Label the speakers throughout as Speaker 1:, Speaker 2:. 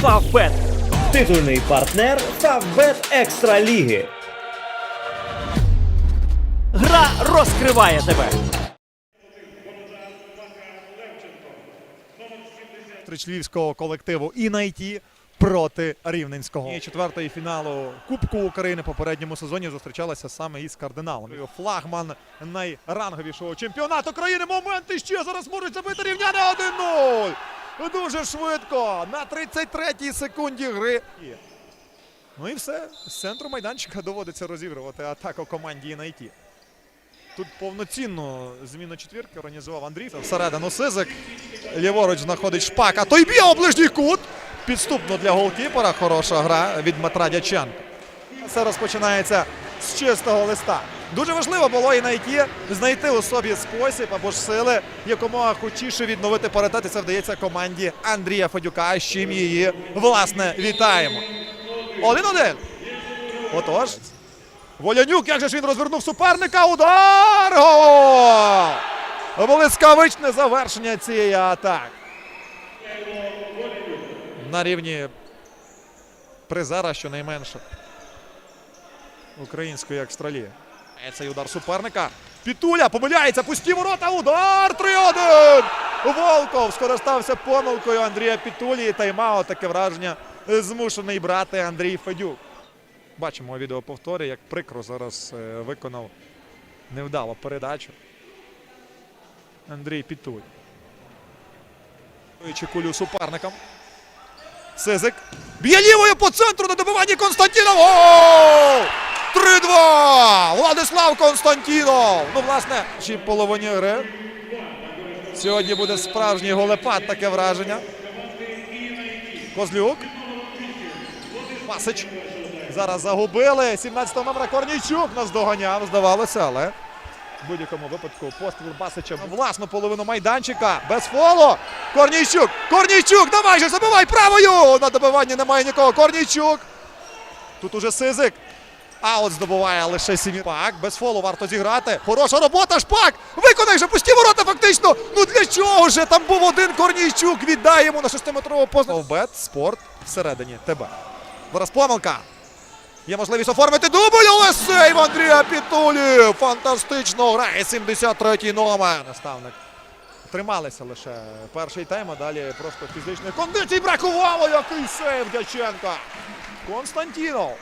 Speaker 1: Фавбет. Титульний партнер Фавбет Екстра Ліги. Гра розкриває тебе.
Speaker 2: зустріч львівського колективу і найті проти Рівненського. І четвертої фіналу Кубку України попередньому сезоні зустрічалася саме із кардиналом. Флагман найранговішого чемпіонату країни. Моменти ще зараз можуть забити рівняне 1-0. Дуже швидко. На 33-й секунді гри. Ну і все. З центру майданчика доводиться розігрувати атаку команді Інайті. Тут повноцінну зміну четвірки організував Андрій. Всередину Сизик. Ліворуч знаходить шпак. А той б'є ближній кут. Підступно для голкіпера. Хороша гра від Дяченка. Все розпочинається з чистого листа. Дуже важливо було і найти, знайти у собі спосіб або ж сили якомога хочіше відновити паритет. Це вдається команді Андрія Федюка, з чим її власне вітаємо. Один-один. Отож. Волянюк, як же ж він розвернув суперника. Удар! Блискавичне завершення цієї атаки. На рівні призера, щонайменше. Української екстралії. Е, Цей удар суперника. Пітуля помиляється, пусті ворота. Удар 3-1. Волков скористався помилкою Андрія Пітулі. Тайм-аут, таке враження. Змушений брати Андрій Федюк. Бачимо у відеоповторі, як прикро зараз е, виконав невдало передачу. Андрій Пітуль. Кулю суперникам. Сизик. Б'є лівою по центру на добиванні Константінов. Гол! 3-2! Владислав Константінов. Ну, власне, ще половині гри. Сьогодні буде справжній голепад, таке враження. Козлюк. Масич. Зараз загубили. 17-го номера Корнійчук нас доганяв, здавалося, але в будь-якому випадку постріл Басича власну половину майданчика. Без фолу. Корнійчук. Корнійчук. Давай же забивай правою. На добиванні немає нікого. Корнійчук. Тут уже Сизик. Аут здобуває лише сім'ї. Пак, без фолу варто зіграти. Хороша робота, шпак! Виконай же, пусті ворота фактично! Ну для чого ж? Там був один Корнійчук. Віддай йому на шестиметрову позицію. Бет, спорт всередині тебе. Зараз помилка. Є можливість оформити дубль, але сейв Андрія Пітулі. Фантастично грає 73-й номер. Наставник. Трималися лише перший тайм, а далі просто фізичних кондицій бракувало. Який сейв Дяченка. Константінов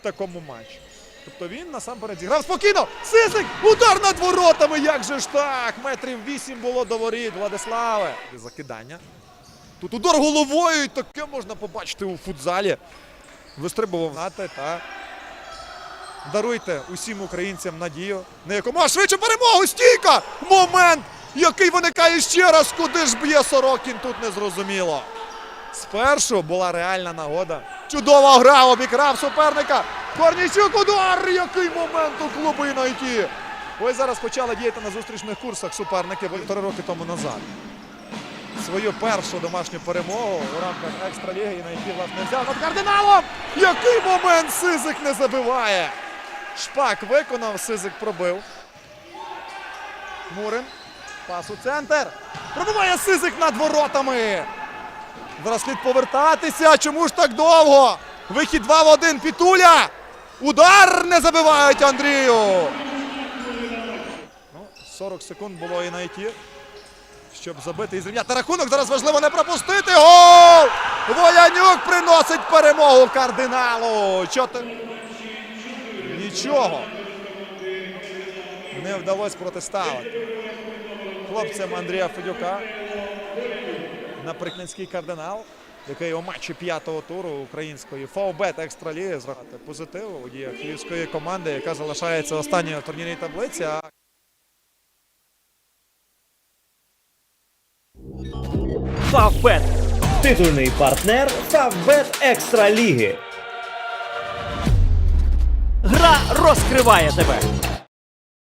Speaker 2: у такому матчі. Тобто він насамперед зіграв спокійно. Сисик! Удар над воротами! Як же ж так? Метрів вісім було до воріт Владиславе. Закидання. Тут удар головою і таке можна побачити у футзалі. Вистрибував знати та даруйте усім українцям надію. На якомога швидше перемогу! Стійка! Момент! Який виникає ще раз, куди ж б'є Сорокін, тут не зрозуміло. Спершу була реальна нагода. Чудова гра, обікрав суперника. Корнійчук удар! Який момент у клубу «Інайті». Ось зараз почали діяти на зустрічних курсах суперники півтори роки тому назад. Свою першу домашню перемогу у рамках екстраліги «Інайті» власне взяв над кардиналом. Який момент Сизик не забиває. Шпак виконав, Сизик пробив. Мурин. Пас у центр. Пробиває Сизик над воротами. Зараз слід повертатися. Чому ж так довго? Вихід 2 в 1. Пітуля. Удар не забивають Андрію. Ну, 40 секунд було і на ІТ, щоб забити і зрівняти рахунок. Зараз важливо не пропустити. Гол! Волянюк приносить перемогу кардиналу. Чотир... Нічого. Не вдалося протиставити. Хлопцям Андрія Федюка наприкінський кардинал, який у матчі п'ятого туру української Фаубет Екстраліги зрахати позитиву у діях львівської команди, яка залишається останньою в турнірній таблиці.
Speaker 1: Фавбет. Титульний партнер Фавбет Екстра Ліги. Гра розкриває тебе.